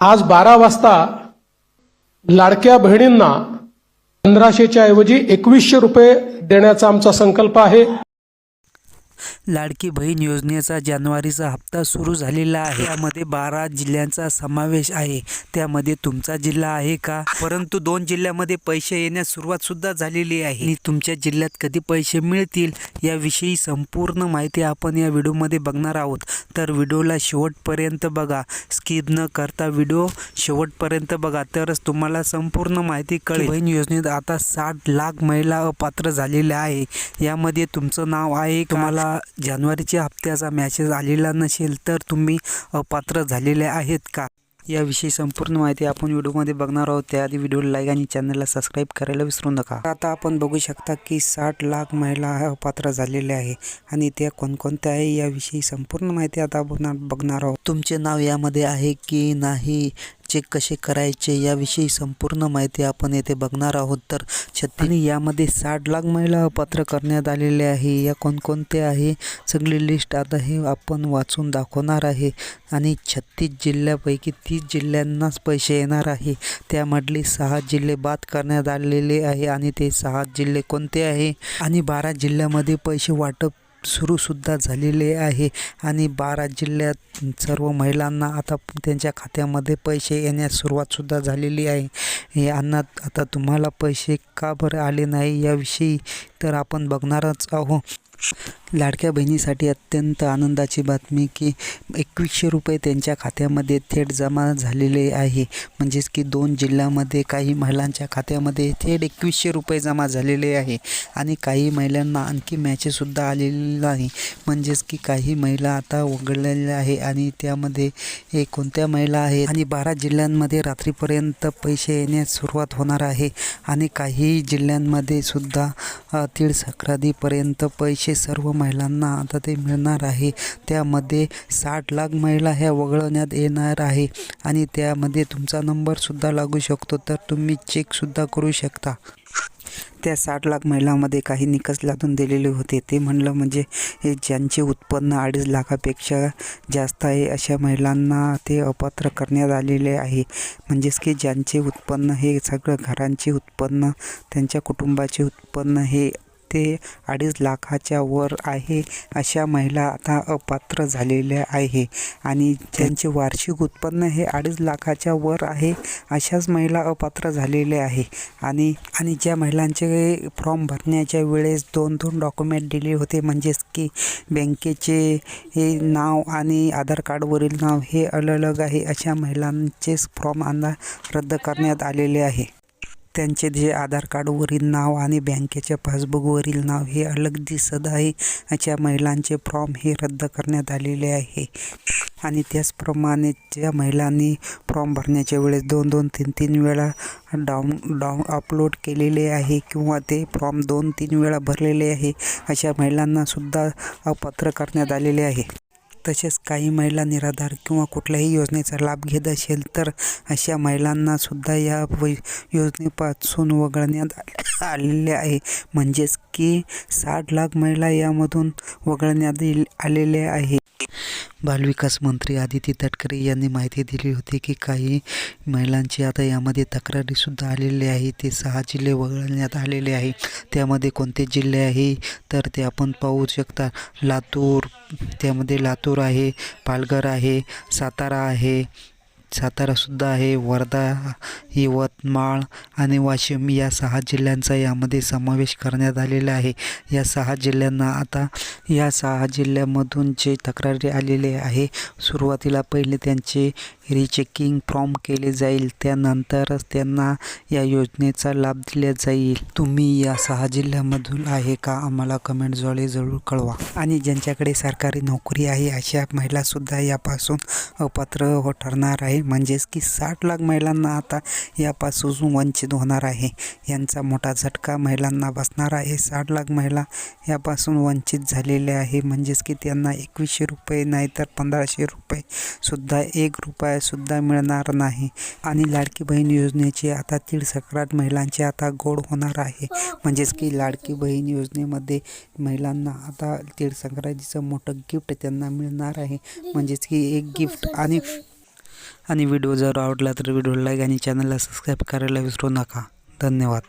आज बारा वाजता लाडक्या बहिणींना पंधराशेच्या ऐवजी एकवीसशे रुपये देण्याचा आमचा संकल्प आहे. लाडकी बहीण योजनेचा जानेवारीचा हप्ता सुरू झालेला आहे. त्यामध्ये बारा जिल्ह्यांचा समावेश आहे. त्यामध्ये तुमचा जिल्हा आहे का? परंतु दोन जिल्ह्यामध्ये पैसे येण्यास सुरुवात सुद्धा झालेली आहे. आणि तुमच्या जिल्ह्यात कधी पैसे मिळतील याविषयी संपूर्ण माहिती आपण या व्हिडिओमध्ये बघणार आहोत. तर व्हिडिओला शेवटपर्यंत बघा. स्किप न करता व्हिडिओ शेवटपर्यंत बघा. तरच तुम्हाला संपूर्ण माहिती कळेल. बहीण योजनेत आता साठ लाख महिला अपात्र झालेल्या आहे. यामध्ये तुमचं नाव आहे तुम्हाला जानेवारीच्या हप्त्याचा मॅसेज आलेला नसेल तर तुम्ही अपात्र झालेले आहेत का? याविषयी संपूर्ण माहिती आपण व्हिडिओमध्ये बघणार आहोत. त्याआधी व्हिडिओला लाईक आणि चॅनलला सबस्क्राईब करायला विसरू नका. आता आपण बघू शकता की साठ लाख महिला अपात्र झालेल्या आहे आणि त्या कोणकोणत्या आहे याविषयी संपूर्ण माहिती आता आपण बघणार आहोत. तुमचे नाव यामध्ये आहे की नाही? चेक कसे करायचे याविषयी संपूर्ण माहिती आपण येथे बघणार आहोत. तर छत्तीस यामध्ये साठ लाख महिला अपात्र करण्यात आलेले आहे. या कोणकोणते आहे सगळी लिस्ट आता हे आपण वाचून दाखवणार आहे. आणि छत्तीस जिल्ह्यापैकी तीस जिल्ह्यांनाच पैसे येणार आहे. त्यामधले सहा जिल्हे बाद करण्यात आलेले आहे आणि ते सहा जिल्हे कोणते आहे? आणि बारा जिल्ह्यामध्ये पैसे वाटप सुरूसुद्धा झालेले आहे. आणि बारा जिल्ह्यात सर्व महिलांना आता त्यांच्या खात्यामध्ये पैसे येण्यास सुरुवातसुद्धा झालेली आहे. हे अन्नात आता तुम्हाला पैसे का बरं आले नाही? याविषयी तर आपण बघणारच आहोत. लाडक्या बहिणीसाठी अत्यंत आनंदाची बातमी की एकवीसशे रुपये त्यांच्या खात्यामध्ये थेट जमा झालेले आहे. म्हणजेच की दोन जिल्ह्यामध्ये काही महिलांच्या खात्यामध्ये थेट एकवीसशे रुपये जमा झालेले आहे आणि काही महिलांना आणखी मॅचेससुद्धा आलेली नाही. म्हणजेच की काही महिला आता वगळलेल्या आहे आणि त्यामध्ये हे कोणत्या महिला आहेत? आणि बारा जिल्ह्यांमध्ये रात्रीपर्यंत पैसे येण्यास सुरुवात होणार आहे आणि काही जिल्ह्यांमध्ये सुद्धा तीळ सक्रातीपर्यंत पैसे सर्व महिलांना आता ते मिळणार आहे. त्यामध्ये साठ लाख महिला ह्या वगळण्यात येणार आहे आणि त्यामध्ये तुमचा नंबरसुद्धा लागू शकतो तर तुम्ही चेकसुद्धा करू शकता. त्या साठ लाख महिलांमध्ये काही निकष लादून दिलेले होते. ते म्हणलं म्हणजे हे ज्यांचे उत्पन्न अडीच लाखापेक्षा जास्त आहे अशा महिलांना ते अपात्र करण्यात आलेले आहे. म्हणजेच की ज्यांचे उत्पन्न हे सगळं घरांचे उत्पन्न त्यांच्या कुटुंबाचे उत्पन्न हे ते अडीच लाखाच्या वर आहे अशा महिला आता अपात्र झालेल्या आहे. आणि ज्यांचे वार्षिक उत्पन्न हे अडीच लाखाच्या वर आहे अशाच महिला अपात्र झालेल्या आहे. आणि आणि ज्या महिलांचे फॉर्म भरण्याच्या वेळेस दोन दोन डॉक्युमेंट दिले होते म्हणजेच की बँकेचे हे नाव आणि आधार कार्डवरील नाव हे अलग आहे अशा महिलांचेच फॉर्म आता रद्द करण्यात आलेले आहे. त्यांचे जे आधार कार्डवरील नाव आणि बँकेच्या पासबुकवरील नाव हे अलग दिसत आहे. अशा महिलांचे फॉर्म हे रद्द करण्यात आलेले आहे. आणि त्याचप्रमाणे ज्या महिलांनी फॉर्म भरण्याच्या वेळेस दोन दोन तीन तीन वेळा डाऊन डाऊन अपलोड केलेले आहे किंवा ते फॉर्म दोन तीन वेळा भरलेले आहे अशा महिलांनासुद्धा अपात्र करण्यात आलेले आहे. तसेच काही महिला निराधार किंवा कुठल्याही योजनेचा लाभ घेत असेल तर अशा महिलांनासुद्धा या योजनेपासून वगळण्यात आलेले आहे. म्हणजेच की साठ लाख महिला यामधून वगळण्यात येल- आलेले आहे. बालविकास मंत्री आदिती तटकरे यांनी माहिती दिली होती की काही महिलांची आता यामध्ये तक्रारीसुद्धा आलेली आहे. ते सहा जिल्हे वगळण्यात आलेले आहे. त्यामध्ये कोणते जिल्हे आहे? तर ते आपण पाहू शकता. लातूर त्यामध्ये लातूर आहे पालघर आहे सातारा आहे सातारासुद्धा आहे. वर्धा यवतमाळ आणि वाशिम या सहा जिल्ह्यांचा यामध्ये समावेश करण्यात आलेला आहे. या सहा जिल्ह्यांना आता या सहा जिल्ह्यामधून जे तक्रारी आलेले आहे सुरुवातीला पहिले त्यांचे रिचेकिंग फॉर्म केले जाईल. त्यानंतरच त्यांना या योजनेचा लाभ दिला जाईल. तुम्ही या सहा जिल्ह्यामधून आहे का? आम्हाला कमेंटद्वारे जरूर कळवा. आणि ज्यांच्याकडे सरकारी नोकरी आहे अशा महिलासुद्धा यापासून अपात्र हो ठरणार आहे. म्हणजेच की साठ लाख महिलांना आता यापासून वंचित होणार आहे. यांचा मोठा झटका महिलांना बसणार आहे. साठ लाख महिला यापासून वंचित झालेल्या आहे. म्हणजेच की त्यांना एकवीसशे रुपये नाही तर पंधराशे रुपये सुद्धा एक रुपयासुद्धा मिळणार नाही. आणि लाडकी बहीण योजनेची आता तीळ सक्राट महिलांची आता गोड होणार आहे. म्हणजेच की लाडकी बहीण योजनेमध्ये महिलांना आता तीळ संक्रांतीचं मोठं गिफ्ट त्यांना मिळणार आहे. म्हणजेच की एक गिफ्ट आणि आणि व्हिडिओ जर आवडला तर व्हिडिओ लाईक आणि चॅनलला सबस्क्राईब करायला विसरू नका. धन्यवाद.